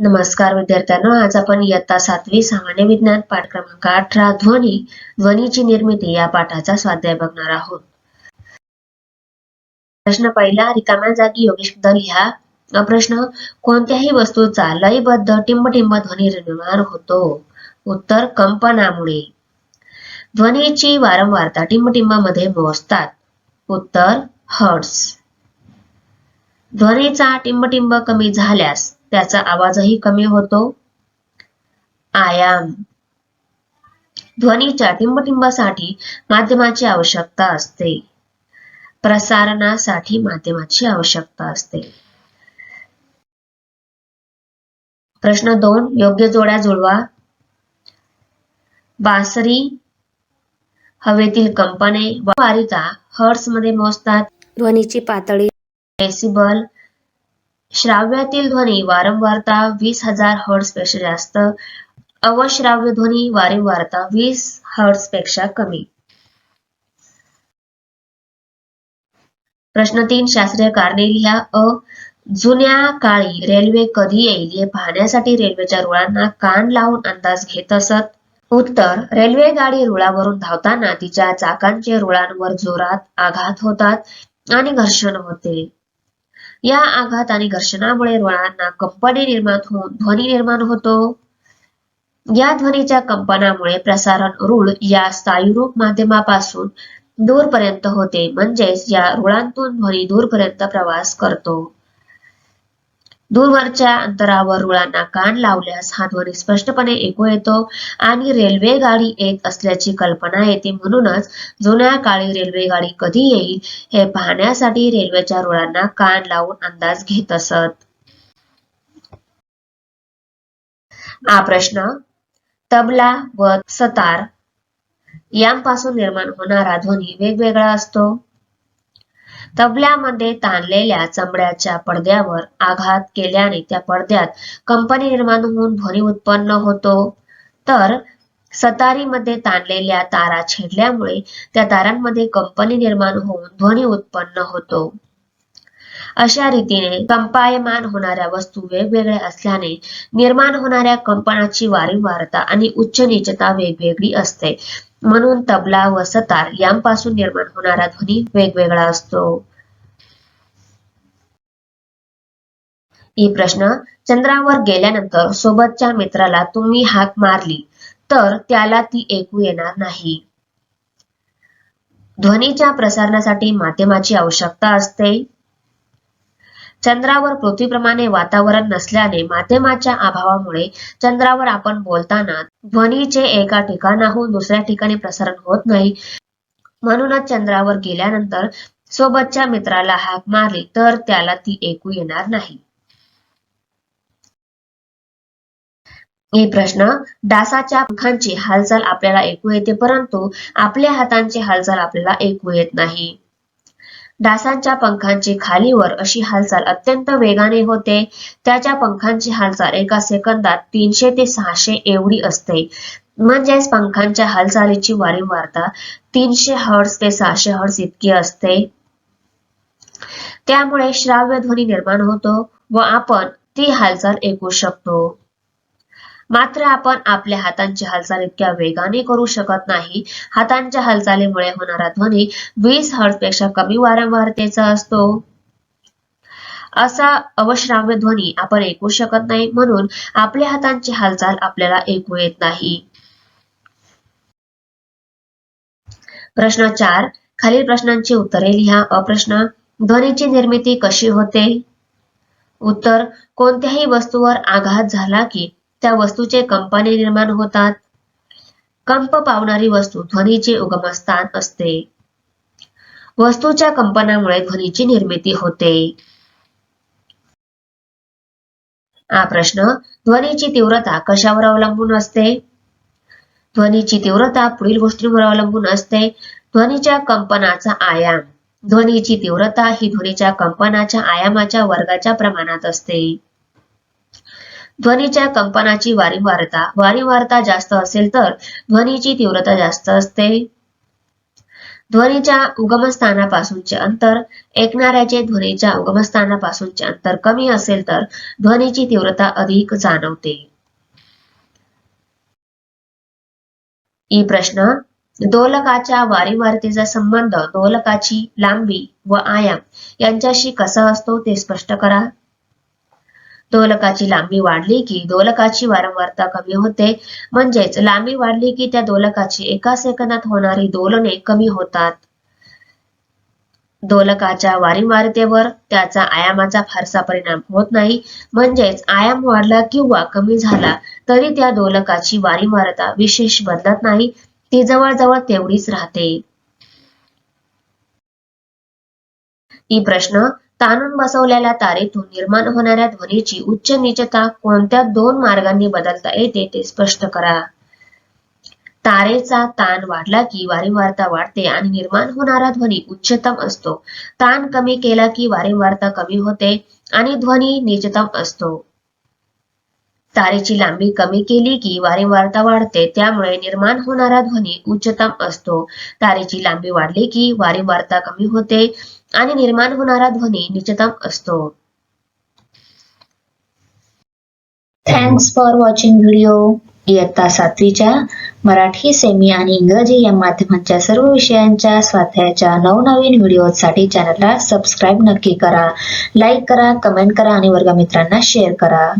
नमस्कार विद्यार्थ्यांनो आज आपण इयत्ता सातवी सामान्य विज्ञान पाठ क्रमांक अठरा ध्वनी ध्वनीची निर्मिती या पाठाचा स्वाध्याय बघणार आहोत. प्रश्न पहिला रिकाम्या जागी योगेश दल लिहा. प्रश्न कोणत्याही वस्तूचा लयबद्ध टिंबटिंब ध्वनी निर्माण होतो? उत्तर कंपनामुळे. ध्वनीची वारंवारता टिंबटिंबामध्ये मोजतात. उत्तर हर्ट्स ध्वनीचा टिंबटिंब कमी झाल्यास त्याचा आवाजही कमी होतो. आयाम ध्वनीच्या टिंबटिंबासाठी माध्यमाची आवश्यकता असते. प्रसारणासाठी माध्यमाची आवश्यकता असते. प्रश्न दोन योग्य जोड्या जुळवा. बासरी हवेतील कंपने वारिता हर्ट्समध्ये मोजतात. ध्वनीची पातळी डेसिबल श्राव्यातील ध्वनी वारंवारता वीस हजार हर्ट्सपेक्षा जास्त. अवश्राव्य ध्वनी वारंवारता वीस हर्ट्सपेक्षा कमी. प्रश्न तीन शास्त्रीय कारणे लिहा. अ जुन्या काळी रेल्वे कधी येईल हे पाहण्यासाठी रेल्वेच्या रुळांना कान लावून अंदाज घेत असत. उत्तर रेल्वे गाडी रुळावरून धावताना तिच्या चाकांचे रुळांवर जोरात आघात होतात आणि घर्षण होते. या आघात आणि घर्षणामुळे रुळांना कंपने निर्माण होऊन ध्वनी निर्माण होतो. या ध्वनीच्या कंपनामुळे प्रसारण रूळ या स्थायुरूप माध्यमापासून दूरपर्यंत होते. म्हणजेच या रुळांतून ध्वनी दूरपर्यंत प्रवास करतो. दूरवरच्या अंतरावर रुळांना कान लावल्यास हा ध्वनी स्पष्टपणे ऐकू येतो आणि रेल्वे गाडी येत असल्याची कल्पना येते. म्हणूनच जुन्या काळी रेल्वे गाडी कधी येईल हे पाहण्यासाठी रेल्वेच्या रुळांना कान लावून अंदाज घेत असत. हा प्रश्न तबला व सतार यांपासून निर्माण होणारा ध्वनी वेगवेगळा असतो. तबल्यामध्ये ताणलेल्या चमड्याच्या पडद्यावर आघात केल्याने त्या पडद्यात कंपनी निर्माण होऊन ध्वनी उत्पन्न होतो. तर सतारीमध्ये ताणलेल्या तारा छेडल्यामुळे त्या तारांमध्ये कंपनी निर्माण होऊन ध्वनी उत्पन्न होतो. अशा रीतीने कंपायमान होणाऱ्या वस्तू वेगवेगळ्या असल्याने निर्माण होणाऱ्या कंपनाची वारंवारता आणि उच्च निचता वेगवेगळी असते. म्हणून तबला व सतार यांपासून निर्माण होणारा ध्वनी वेगवेगळा असतो. ही प्रश्न चंद्रावर गेल्यानंतर सोबतच्या मित्राला तुम्ही हाक मारली तर त्याला ती ऐकू येणार नाही. ध्वनीच्या प्रसारणासाठी माध्यमाची आवश्यकता असते. चंद्रावर पृथ्वीप्रमाणे वातावरण नसल्याने माध्यमाच्या अभावामुळे चंद्रावर आपण बोलताना ध्वनीचे एका ठिकाणाहून दुसऱ्या ठिकाणी प्रसारण होत नाही. म्हणूनच चंद्रावर गेल्यानंतर सोबतच्या मित्राला हाक मारली तर त्याला ती ऐकू येणार नाही. हे प्रश्न डासाच्या पंखांची हालचाल आपल्याला ऐकू येते परंतु आपल्या हातांची हालचाल आपल्याला ऐकू येत नाही. डासांच्या पंखांची खालीवर अशी हालचाल अत्यंत वेगाने होते. त्याच्या पंखांची हालचाल एका सेकंदात तीनशे ते सहाशे एवढी असते. म्हणजेच पंखांच्या हालचालीची वारंवारता तीनशे हर्ट्स ते सहाशे हर्ट्स इतकी असते. त्यामुळे श्राव्य ध्वनी निर्माण होतो व आपण ती हालचाल ऐकू शकतो. मात्र आपण आपल्या हातांची हालचाल इतक्या वेगाने करू शकत नाही. हातांच्या हालचालीमुळे होणारा ध्वनी वीस हर्ट्जपेक्षा कमी वारंवारतेचा असतो. असा अवश्राव्य ध्वनी आपण ऐकू शकत नाही म्हणून आपल्या हातांची हालचाल आपल्याला ऐकू येत नाही. प्रश्न चार. खालील प्रश्नांची उत्तरे लिहा. अप्रश्न ध्वनीची निर्मिती कशी होते? उत्तर. कोणत्याही वस्तूवर आघात झाला की त्या वस्तूचे कंपने निर्माण होतात. कंप पावणारी वस्तू ध्वनीचे उगमस्थान असते. वस्तूच्या कंपनामुळे ध्वनीची निर्मिती होते. हा प्रश्न ध्वनीची तीव्रता कशावर अवलंबून असते? ध्वनीची तीव्रता पुढील गोष्टींवर अवलंबून असते. ध्वनीच्या कंपनाचा आयाम. ध्वनीची तीव्रता ही ध्वनीच्या कंपनाच्या आयामाच्या वर्गाच्या प्रमाणात असते. ध्वनीच्या कंपनाची वारंवारता वारंवारता जास्त असेल तर ध्वनीची तीव्रता जास्त असते. ध्वनीच्या उगमस्थानापासूनचे अंतर ऐकणाऱ्याचे ध्वनीच्या उगमस्थानापासूनचे अंतर कमी असेल तर ध्वनीची तीव्रता अधिक जाणवते. ई प्रश्न दोलकाच्या वारंवारतेचा संबंध दोलकाची लांबी व आयाम यांच्याशी कसा असतो ते स्पष्ट करा. दोलकाची लांबी वाढली की दोलकाची वारंवारता कमी होते. म्हणजेच लांबी वाढली की त्या दोलकाची एका सेकंदात होणारी दोलने कमी होतात. दोलकाच्या वारंवारतेवर त्याचा आयामाचा फारसा परिणाम होत नाही. म्हणजेच आयाम वाढला किंवा कमी झाला तरी त्या दोलकाची वारंवारता विशेष बदलत नाही. ती जवळजवळ तेवढीच राहते. ही प्रश्न ताणून बसवलेल्या तारेतून निर्माण होणाऱ्या ध्वनीची उच्च निचता कोणत्या दोन मार्गांनी बदलता येते ते स्पष्ट करा. तारेचा ताण वाढला की वारंवारता वाढते आणि निर्माण होणारा ध्वनी उच्चतम असतो. ताण कमी केला की वारंवारता कमी होते आणि ध्वनी निचतम असतो. तारेची लांबी कमी केली की वारंवारता वाढते त्यामुळे निर्माण होणारा ध्वनी उच्चतम असतो. तारेची लांबी वाढली की वारंवारता कमी होते आणि निर्माण होणारा ध्वनी निचतम असतो. थँक्स फॉर वॉचिंग व्हिडिओ इयत्ता सातवीच्या मराठी सेमी आणि इंग्रजी या माध्यमांच्या सर्व विषयांच्या स्वाध्यायाच्या नवनवीन व्हिडिओसाठी चॅनलला सबस्क्राईब नक्की करा. लाईक करा कमेंट करा आणि वर्गमित्रांना शेअर करा.